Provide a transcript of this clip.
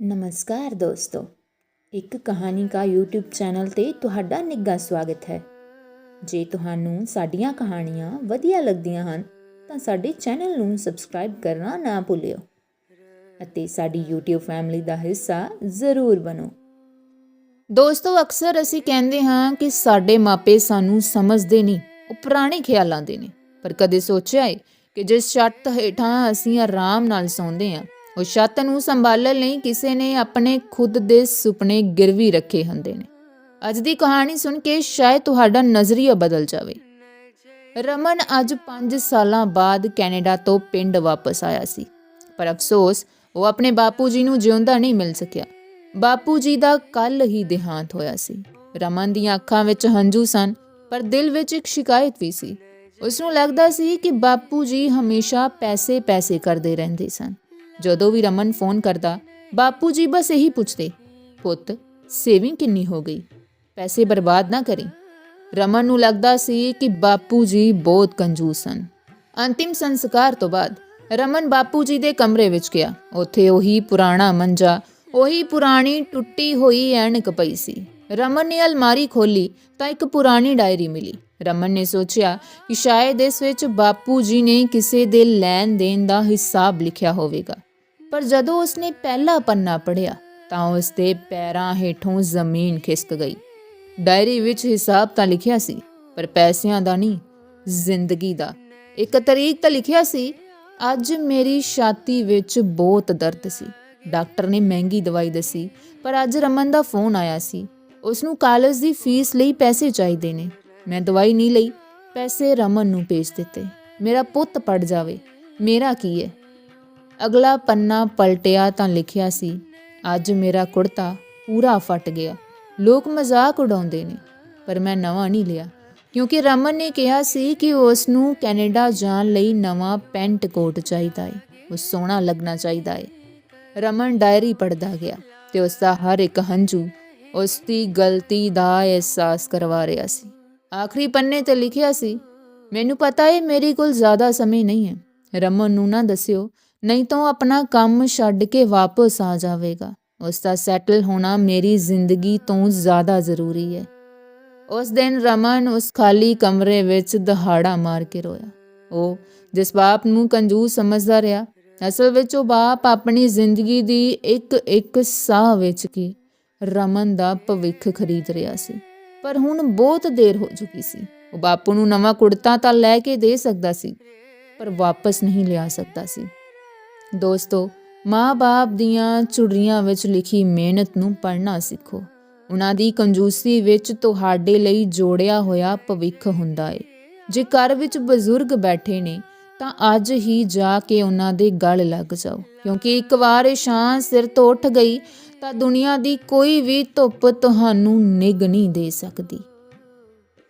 ਨਮਸਕਾਰ ਦੋਸਤੋ। ਇੱਕ ਕਹਾਣੀ ਕਾ YouTube ਚੈਨਲ ਤੇ ਤੁਹਾਡਾ ਨਿੱਘਾ ਸਵਾਗਤ ਹੈ। ਜੇ ਤੁਹਾਨੂੰ ਸਾਡੀਆਂ ਕਹਾਣੀਆਂ ਵਧੀਆ ਲੱਗਦੀਆਂ ਹਨ, ਤਾਂ ਸਾਡੇ ਚੈਨਲ ਨੂੰ ਸਬਸਕ੍ਰਾਈਬ ਕਰਨਾ ਨਾ ਭੁੱਲਿਓ ਅਤੇ ਸਾਡੀ YouTube ਫੈਮਿਲੀ ਦਾ ਹਿੱਸਾ ਜ਼ਰੂਰ ਬਣੋ। ਦੋਸਤੋ, ਅਕਸਰ ਅਸੀਂ ਕਹਿੰਦੇ ਹਾਂ ਕਿ ਸਾਡੇ ਮਾਪੇ ਸਾਨੂੰ ਸਮਝਦੇ ਨਹੀਂ, ਉਹ ਪੁਰਾਣੇ ਖਿਆਲਾਂ ਦੇ ਨੇ। ਪਰ ਕਦੇ ਸੋਚਿਆ ਹੈ ਕਿ ਜਿਸ ਛੱਤ ਹੇਠਾਂ ਅਸੀਂ ਆਰਾਮ ਨਾਲ ਸੌਂਦੇ ਹਾਂ ਉਹ ਛੱਤ ਨੂੰ ਸੰਭਾਲਣ ਲਈ ਕਿਸੇ ਨੇ ਆਪਣੇ ਖੁਦ ਦੇ ਸੁਪਨੇ ਗਿਰਵੀ ਰੱਖੇ ਹੁੰਦੇ ਨੇ। ਅੱਜ ਦੀ ਕਹਾਣੀ ਸੁਣ ਕੇ ਸ਼ਾਇਦ ਤੁਹਾਡਾ ਨਜ਼ਰੀਆ ਬਦਲ ਜਾਵੇ। ਰਮਨ ਅੱਜ 5 ਸਾਲਾਂ ਬਾਅਦ ਕੈਨੇਡਾ ਤੋਂ ਪਿੰਡ ਵਾਪਸ ਆਇਆ ਸੀ। ਪਰ ਅਫਸੋਸ, ਉਹ ਆਪਣੇ ਬਾਪੂ ਜੀ ਨੂੰ ਜਿਉਂਦਾ ਨਹੀਂ ਮਿਲ ਸਕਿਆ। ਬਾਪੂ ਜੀ ਦਾ ਕੱਲ ਹੀ ਦੇਹਾਂਤ ਹੋਇਆ ਸੀ। ਰਮਨ ਦੀਆਂ ਅੱਖਾਂ ਵਿੱਚ ਹੰਝੂ ਸਨ, ਪਰ ਦਿਲ ਵਿੱਚ ਇੱਕ ਸ਼ਿਕਾਇਤ ਵੀ ਸੀ। ਉਸ ਨੂੰ ਲੱਗਦਾ ਸੀ ਕਿ ਬਾਪੂ ਜੀ ਹਮੇਸ਼ਾ ਪੈਸੇ ਪੈਸੇ ਕਰਦੇ ਰਹਿੰਦੇ ਸਨ। ਜਦੋਂ ਵੀ ਰਮਨ ਫੋਨ ਕਰਦਾ, ਬਾਪੂ ਜੀ ਬਸ ਇਹੀ ਪੁੱਛਦੇ, ਪੁੱਤ, ਸੇਵਿੰਗ ਕਿੰਨੀ ਹੋ ਗਈ? ਪੈਸੇ ਬਰਬਾਦ ਨਾ ਕਰੀ। ਰਮਨ ਨੂੰ ਲੱਗਦਾ ਸੀ ਕਿ ਬਾਪੂ ਜੀ ਬਹੁਤ ਕੰਜੂਸ ਸਨ। ਅੰਤਿਮ ਸੰਸਕਾਰ ਤੋਂ ਬਾਅਦ ਰਮਨ ਬਾਪੂ ਜੀ ਦੇ ਕਮਰੇ ਵਿੱਚ ਗਿਆ। ਉੱਥੇ ਉਹੀ ਪੁਰਾਣਾ ਮੰਜਾ, ਉਹੀ ਪੁਰਾਣੀ ਟੁੱਟੀ ਹੋਈ ਐਨਕ ਪਈ ਸੀ। ਰਮਨ ਨੇ ਅਲਮਾਰੀ ਖੋਲੀ ਤਾਂ ਇੱਕ ਪੁਰਾਣੀ ਡਾਇਰੀ ਮਿਲੀ। ਰਮਨ ਨੇ ਸੋਚਿਆ ਕਿ ਸ਼ਾਇਦ ਇਸ ਵਿੱਚ ਬਾਪੂ ਜੀ ਨੇ ਕਿਸੇ ਦੇ ਲੈਣ ਦੇਣ ਦਾ ਹਿਸਾਬ ਲਿਖਿਆ ਹੋਵੇਗਾ। ਪਰ ਜਦੋਂ ਉਸਨੇ ਪਹਿਲਾ ਪੰਨਾ ਪੜ੍ਹਿਆ ਤਾਂ ਉਸਦੇ ਪੈਰਾਂ ਹੇਠੋਂ ਜ਼ਮੀਨ ਖਿਸਕ ਗਈ। ਡਾਇਰੀ ਵਿੱਚ ਹਿਸਾਬ ਤਾਂ ਲਿਖਿਆ ਸੀ, ਪਰ ਪੈਸਿਆਂ ਦਾ ਨਹੀਂ, ਜ਼ਿੰਦਗੀ ਦਾ। ਇੱਕ ਤਰੀਕ ਤਾਂ ਲਿਖਿਆ ਸੀ, ਅੱਜ ਮੇਰੀ ਛਾਤੀ ਵਿੱਚ ਬਹੁਤ ਦਰਦ ਸੀ। ਡਾਕਟਰ ਨੇ ਮਹਿੰਗੀ ਦਵਾਈ ਦੱਸੀ, ਪਰ ਅੱਜ ਰਮਨ ਦਾ ਫੋਨ ਆਇਆ ਸੀ। ਉਸ ਨੂੰ ਕਾਲਜ ਦੀ ਫੀਸ ਲਈ ਪੈਸੇ ਚਾਹੀਦੇ ਨੇ। ਮੈਂ ਦਵਾਈ ਨਹੀਂ ਲਈ, ਪੈਸੇ ਰਮਨ ਨੂੰ ਭੇਜ ਦਿੱਤੇ। ਮੇਰਾ ਪੁੱਤ ਪੜ ਜਾਵੇ। ਮੇਰਾ ਕੀ ਹੈ? ਅਗਲਾ ਪੰਨਾ ਪਲਟਿਆ ਤਾਂ ਲਿਖਿਆ ਸੀ, ਅੱਜ ਮੇਰਾ ਕੁੜਤਾ ਪੂਰਾ ਫਟ ਗਿਆ। ਲੋਕ ਮਜ਼ਾਕ ਉਡਾਉਂਦੇ ਨੇ, ਪਰ ਮੈਂ ਨਵਾਂ ਨਹੀਂ ਲਿਆ। ਕਿਉਂਕਿ ਰਮਨ ਨੇ ਕਿਹਾ ਸੀ ਕਿ ਉਸ ਨੂੰ ਕੈਨੇਡਾ ਜਾਣ ਲਈ ਨਵਾਂ ਪੈਂਟ ਕੋਟ ਚਾਹੀਦਾ ਹੈ ਉਹ ਸੋਹਣਾ ਲੱਗਣਾ ਚਾਹੀਦਾ ਹੈ ਰਮਨ ਡਾਇਰੀ ਪੜਦਾ ਗਿਆ ਤੇ ਉਸ ਦਾ ਹਰ ਇੱਕ ਹੰਝੂ ਉਸ ਦੀ ਗਲਤੀ ਦਾ ਅਹਿਸਾਸ ਕਰਵਾ ਰਿਹਾ ਸੀ। ਆਖਰੀ ਪੰਨੇ ਤੇ ਲਿਖਿਆ ਸੀ, ਮੈਨੂੰ ਪਤਾ ਹੈ ਮੇਰੀ ਕੋਲ ਜ਼ਿਆਦਾ ਸਮੇਂ ਨਹੀਂ ਹੈ। ਰਮਨ ਨੂੰ ਨਾ ਦੱਸਿਓ ਨਹੀਂ ਤਾਂ ਆਪਣਾ ਕੰਮ ਛੱਡ ਕੇ ਵਾਪਸ ਆ ਜਾਵੇਗਾ। ਉਸ ਦਾ ਸੈਟਲ ਹੋਣਾ ਮੇਰੀ ਜ਼ਿੰਦਗੀ ਤੋਂ ਜ਼ਿਆਦਾ ਜ਼ਰੂਰੀ ਹੈ। ਉਸ ਦਿਨ ਰਮਨ ਉਸ ਖਾਲੀ ਕਮਰੇ ਵਿੱਚ ਦਹਾੜਾ ਮਾਰ ਕੇ ਰੋਇਆ। ਉਹ ਜਿਸ ਬਾਪ ਨੂੰ ਕੰਜੂਸ ਸਮਝਦਾ ਰਿਹਾ, ਅਸਲ ਵਿੱਚ ਉਹ ਬਾਪ ਆਪਣੀ ਜ਼ਿੰਦਗੀ ਦੀ ਇੱਕ ਇੱਕ ਸਾਹ ਵਿੱਚ ਕੀ ਰਮਨ ਦਾ ਭਵਿੱਖ ਖਰੀਦ ਰਿਹਾ ਸੀ। ਪਰ ਹੁਣ ਬਹੁਤ ਦੇਰ ਹੋ ਚੁੱਕੀ ਸੀ। ਉਹ ਬਾਪੂ ਨੂੰ ਨਵਾਂ ਕੁੜਤਾ ਤਾਂ ਲੈ ਕੇ ਦੇ ਸਕਦਾ ਸੀ, ਪਰ ਵਾਪਸ ਨਹੀਂ ਲਿਆ ਸਕਦਾ ਸੀ। ਦੋਸਤੋ, ਮਾਂ-ਬਾਪ ਦੀਆਂ ਚੁੜੀਆਂ ਵਿੱਚ ਲਿਖੀ ਮਿਹਨਤ ਨੂੰ ਪੜ੍ਹਨਾ ਸਿੱਖੋ। ਉਹਨਾਂ ਦੀ ਕੰਜੂਸੀ ਵਿੱਚ ਤੁਹਾਡੇ ਲਈ ਜੋੜਿਆ ਹੋਇਆ ਭਵਿੱਖ ਹੁੰਦਾ ਏ। ਜੇ ਘਰ ਵਿੱਚ ਬਜ਼ੁਰਗ ਬੈਠੇ ਨੇ, ਤਾਂ ਅੱਜ ਹੀ ਜਾ ਕੇ ਉਹਨਾਂ ਦੇ ਗਲ ਲੱਗ ਜਾਓ। ਕਿਉਂਕਿ ਇੱਕ ਵਾਰ ਇਹ ਛਾਂ ਸਿਰ ਤੋਂ ਉੱਠ ਗਈ, ਤਾਂ ਦੁਨੀਆ ਦੀ ਕੋਈ ਵੀ ਧੁੱਪ ਤੁਹਾਨੂੰ ਨਿਗ ਨਹੀਂ ਦੇ ਸਕਦੀ।